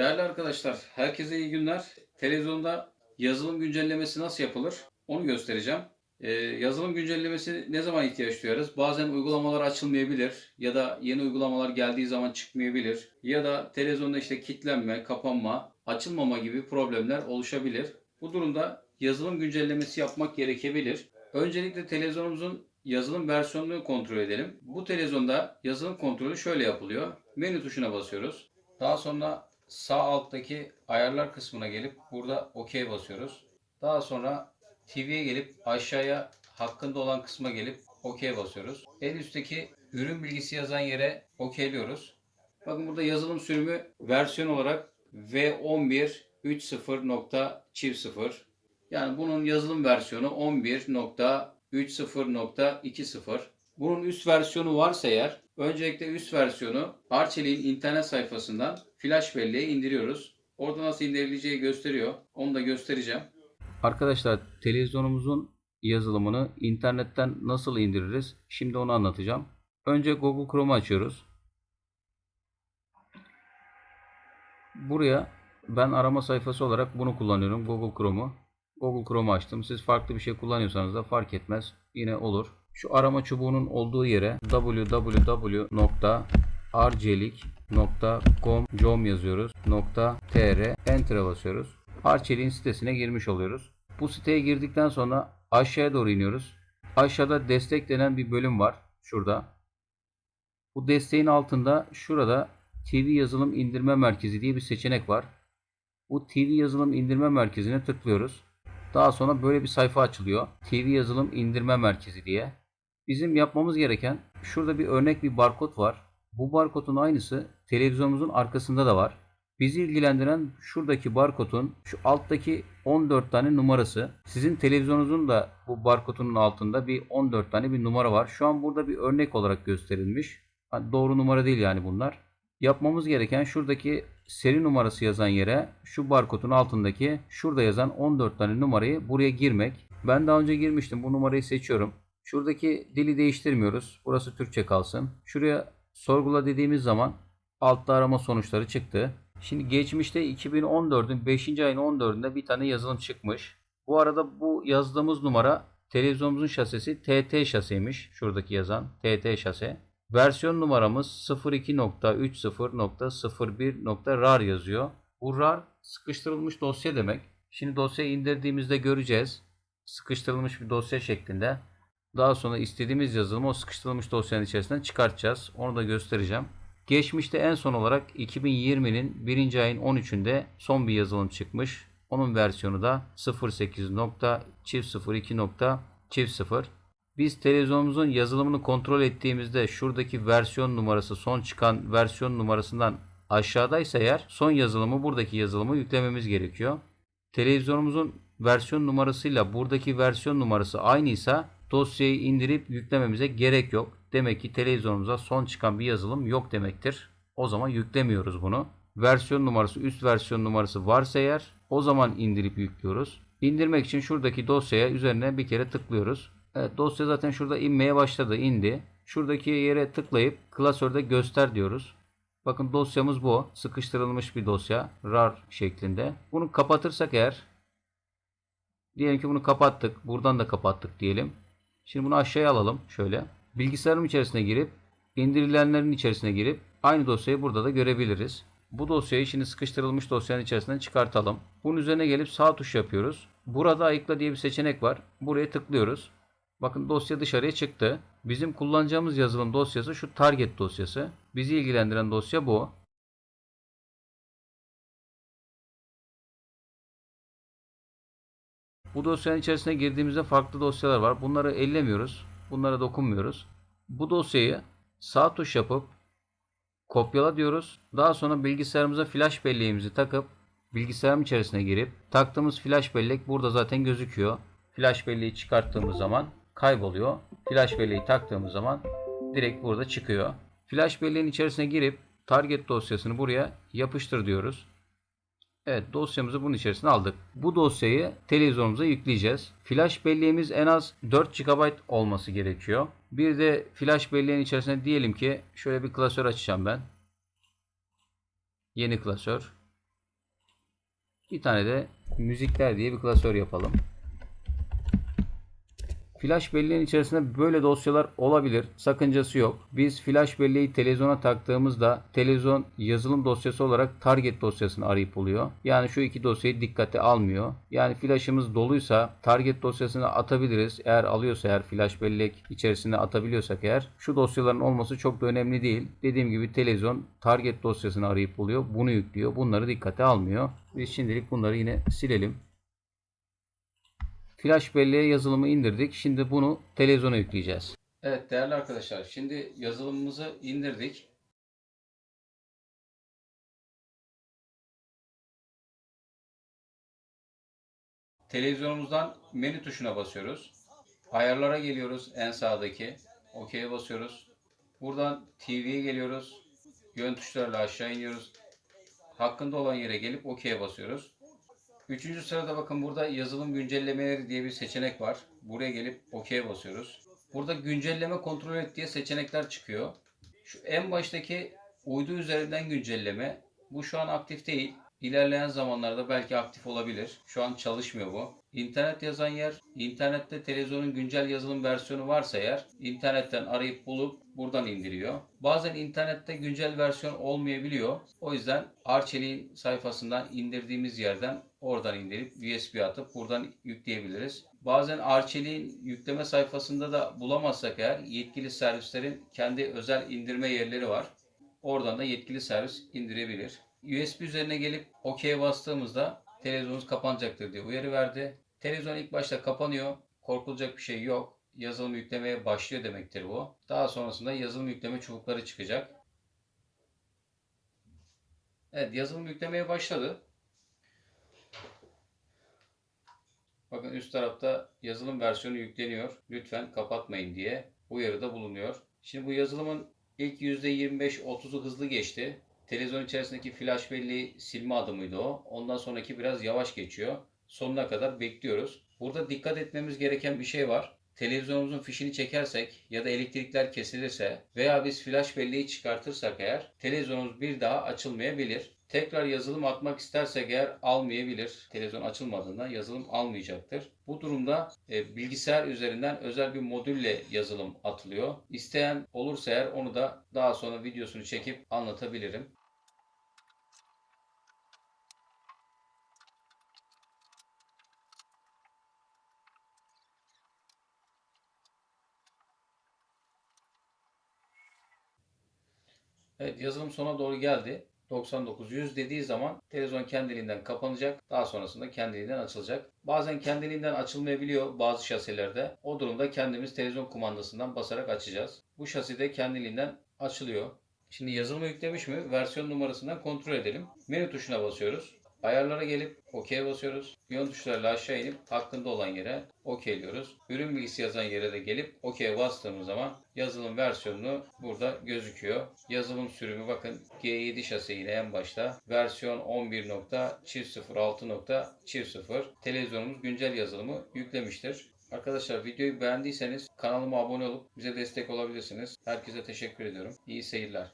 Değerli arkadaşlar, herkese iyi günler. Televizyonda yazılım güncellemesi nasıl yapılır? Onu göstereceğim. Ee, yazılım güncellemesi ne zaman ihtiyaç duyarız? Bazen uygulamalar açılmayabilir ya da yeni uygulamalar geldiği zaman çıkmayabilir ya da televizyonda işte kilitlenme, kapanma, açılmama gibi problemler oluşabilir. Bu durumda yazılım güncellemesi yapmak gerekebilir. Öncelikle televizyonumuzun yazılım versiyonunu kontrol edelim. Bu televizyonda yazılım kontrolü şöyle yapılıyor. Menü tuşuna basıyoruz. Daha sonra sağ alttaki ayarlar kısmına gelip burada OK basıyoruz. Daha sonra TV'ye gelip aşağıya hakkında olan kısma gelip OK basıyoruz. En üstteki ürün bilgisi yazan yere OK'liyoruz. Bakın burada yazılım sürümü versiyon olarak V11 3.0.0 yani bunun yazılım versiyonu 11.30.20. Bunun üst versiyonu varsa eğer öncelikle üst versiyonu Arçelik'in internet sayfasından flash belleğe indiriyoruz. Orada nasıl indirileceği gösteriyor. Onu da göstereceğim. Arkadaşlar televizyonumuzun yazılımını internetten nasıl indiririz? Şimdi onu anlatacağım. Önce Google Chrome'u açıyoruz. Buraya ben arama sayfası olarak bunu kullanıyorum. Google Chrome'u. Google Chrome açtım. Siz farklı bir şey kullanıyorsanız da fark etmez. Yine olur. Şu arama çubuğunun olduğu yere www.arcelik.com yazıyoruz. .tr Enter'a basıyoruz. Arçelik'in sitesine girmiş oluyoruz. Bu siteye girdikten sonra aşağıya doğru iniyoruz. Aşağıda destek denen bir bölüm var. Şurada. Bu desteğin altında şurada TV yazılım indirme merkezi diye bir seçenek var. Bu TV yazılım indirme merkezine tıklıyoruz. Daha sonra böyle bir sayfa açılıyor. TV yazılım indirme merkezi diye. Bizim yapmamız gereken şurada bir örnek bir barkod var. Bu barkodun aynısı televizyonumuzun arkasında da var. Bizi ilgilendiren şuradaki barkodun şu alttaki 14 tane numarası. Sizin televizyonunuzun da bu barkodunun altında bir 14 tane bir numara var. Şu an burada bir örnek olarak gösterilmiş. Hani doğru numara değil yani bunlar. Yapmamız gereken şuradaki seri numarası yazan yere şu barkodun altındaki şurada yazan 14 tane numarayı buraya girmek. Ben daha önce girmiştim. Bu numarayı seçiyorum. Şuradaki dili değiştirmiyoruz. Burası Türkçe kalsın. Şuraya sorgula dediğimiz zaman altta arama sonuçları çıktı. Şimdi geçmişte 2014'ün 5. ayın 14'ünde bir tane yazılım çıkmış. Bu arada bu yazdığımız numara televizyonumuzun şasisi TT şasiymiş. Şuradaki yazan TT şase. Versiyon numaramız 02.30.01.rar yazıyor. Bu rar sıkıştırılmış dosya demek. Şimdi dosyayı indirdiğimizde göreceğiz. Sıkıştırılmış bir dosya şeklinde. Daha sonra istediğimiz yazılımı o sıkıştırılmış dosyanın içerisinden çıkartacağız. Onu da göstereceğim. Geçmişte en son olarak 2020'nin 1. ayın 13'ünde son bir yazılım çıkmış. Onun versiyonu da 08.02.0. Biz televizyonumuzun yazılımını kontrol ettiğimizde şuradaki versiyon numarası son çıkan versiyon numarasından aşağıdaysa eğer son yazılımı buradaki yazılımı yüklememiz gerekiyor. Televizyonumuzun versiyon numarasıyla buradaki versiyon numarası aynıysa dosyayı indirip yüklememize gerek yok. Demek ki televizyonumuza son çıkan bir yazılım yok demektir. O zaman yüklemiyoruz bunu. Versiyon numarası üst versiyon numarası varsa eğer o zaman indirip yüklüyoruz. İndirmek için şuradaki dosyaya üzerine bir kere tıklıyoruz. Evet dosya zaten şurada inmeye başladı indi. Şuradaki yere tıklayıp klasörde göster diyoruz. Bakın dosyamız bu. Sıkıştırılmış bir dosya. RAR şeklinde. Bunu kapatırsak eğer diyelim ki bunu kapattık. Buradan da kapattık diyelim. Şimdi bunu aşağıya alalım. Şöyle. Bilgisayarın içerisine girip indirilenlerin içerisine girip aynı dosyayı burada da görebiliriz. Bu dosyayı şimdi sıkıştırılmış dosyanın içerisinden çıkartalım. Bunun üzerine gelip sağ tuş yapıyoruz. Burada ayıkla diye bir seçenek var. Buraya tıklıyoruz. Bakın dosya dışarıya çıktı. Bizim kullanacağımız yazılım dosyası şu target dosyası. Bizi ilgilendiren dosya bu. Bu dosyanın içerisine girdiğimizde farklı dosyalar var. Bunları ellemiyoruz. Bunlara dokunmuyoruz. Bu dosyayı sağ tuş yapıp kopyala diyoruz. Daha sonra bilgisayarımıza flash belleğimizi takıp bilgisayarın içerisine girip taktığımız flash bellek burada zaten gözüküyor. Flash belleği çıkarttığımız zaman kayboluyor. Flash belleği taktığımız zaman direkt burada çıkıyor. Flash belleğin içerisine girip target dosyasını buraya yapıştır diyoruz. Evet dosyamızı bunun içerisine aldık. Bu dosyayı televizyonumuza yükleyeceğiz. Flash belleğimiz en az 4 GB olması gerekiyor. Bir de flash belleğin içerisine diyelim ki şöyle bir klasör açacağım ben. Yeni klasör. Bir tane de müzikler diye bir klasör yapalım. Flash belleğin içerisinde böyle dosyalar olabilir. Sakıncası yok. Biz flash belleği televizyona taktığımızda televizyon yazılım dosyası olarak target dosyasını arayıp buluyor. Yani şu iki dosyayı dikkate almıyor. Yani flash'ımız doluysa target dosyasını atabiliriz. Eğer alıyorsa eğer flash bellek içerisine atabiliyorsak eğer şu dosyaların olması çok da önemli değil. Dediğim gibi televizyon target dosyasını arayıp buluyor. Bunu yüklüyor. Bunları dikkate almıyor. Biz şimdilik bunları yine silelim. Flash belleğe yazılımı indirdik. Şimdi bunu televizyona yükleyeceğiz. Evet değerli arkadaşlar şimdi yazılımımızı indirdik. Televizyonumuzdan menü tuşuna basıyoruz. Ayarlara geliyoruz en sağdaki. OK'ye basıyoruz. Buradan TV'ye geliyoruz. Yön tuşlarıyla aşağı iniyoruz. Hakkında olan yere gelip OK'ye basıyoruz. Üçüncü sırada bakın burada yazılım güncellemeleri diye bir seçenek var. Buraya gelip OK'ye basıyoruz. Burada güncelleme kontrol et diye seçenekler çıkıyor. Şu en baştaki uydu üzerinden güncelleme. Bu şu an aktif değil. İlerleyen zamanlarda belki aktif olabilir. Şu an çalışmıyor bu. İnternet yazan yer, internette televizyonun güncel yazılım versiyonu varsa eğer internetten arayıp bulup buradan indiriyor. Bazen internette güncel versiyon olmayabiliyor. O yüzden Arçelik'in sayfasından indirdiğimiz yerden oradan indirip USB atıp buradan yükleyebiliriz. Bazen Arçelik'in yükleme sayfasında da bulamazsak eğer yetkili servislerin kendi özel indirme yerleri var. Oradan da yetkili servis indirebilir. USB üzerine gelip OK'ye bastığımızda televizyonunuz kapanacaktır diye uyarı verdi. Televizyon ilk başta kapanıyor. Korkulacak bir şey yok. Yazılım yüklemeye başlıyor demektir bu. Daha sonrasında yazılım yükleme çubukları çıkacak. Evet yazılım yüklemeye başladı. Bakın üst tarafta yazılım versiyonu yükleniyor. Lütfen kapatmayın diye uyarıda bulunuyor. Şimdi bu yazılımın ilk %25-30'u hızlı geçti. Televizyon içerisindeki flash belleği silme adımıydı o. Ondan sonraki biraz yavaş geçiyor. Sonuna kadar bekliyoruz. Burada dikkat etmemiz gereken bir şey var. Televizyonumuzun fişini çekersek ya da elektrikler kesilirse veya biz flash belleği çıkartırsak eğer televizyonumuz bir daha açılmayabilir. Tekrar yazılım atmak istersek eğer almayabilir. Televizyon açılmadığında yazılım almayacaktır. Bu durumda e, bilgisayar üzerinden özel bir modülle yazılım atılıyor. İsteyen olursa eğer onu da daha sonra videosunu çekip anlatabilirim. Evet yazılım sona doğru geldi. 99 100 dediği zaman televizyon kendiliğinden kapanacak. Daha sonrasında kendiliğinden açılacak. Bazen kendiliğinden açılmayabiliyor bazı şasilerde. O durumda kendimiz televizyon kumandasından basarak açacağız. Bu şaside kendiliğinden açılıyor. Şimdi yazılımı yüklemiş mi? Versiyon numarasından kontrol edelim. Menü tuşuna basıyoruz. Ayarlara gelip OK'ye basıyoruz. Yön tuşlarıyla aşağı inip hakkında olan yere OK'liyoruz. Ürün bilgisi yazan yere de gelip OK'ye bastığımız zaman yazılım versiyonunu burada gözüküyor. Yazılım sürümü bakın G7 şasi yine en başta. Versiyon 11.06.0 Televizyonumuz güncel yazılımı yüklemiştir. Arkadaşlar videoyu beğendiyseniz kanalıma abone olup bize destek olabilirsiniz. Herkese teşekkür ediyorum. İyi seyirler.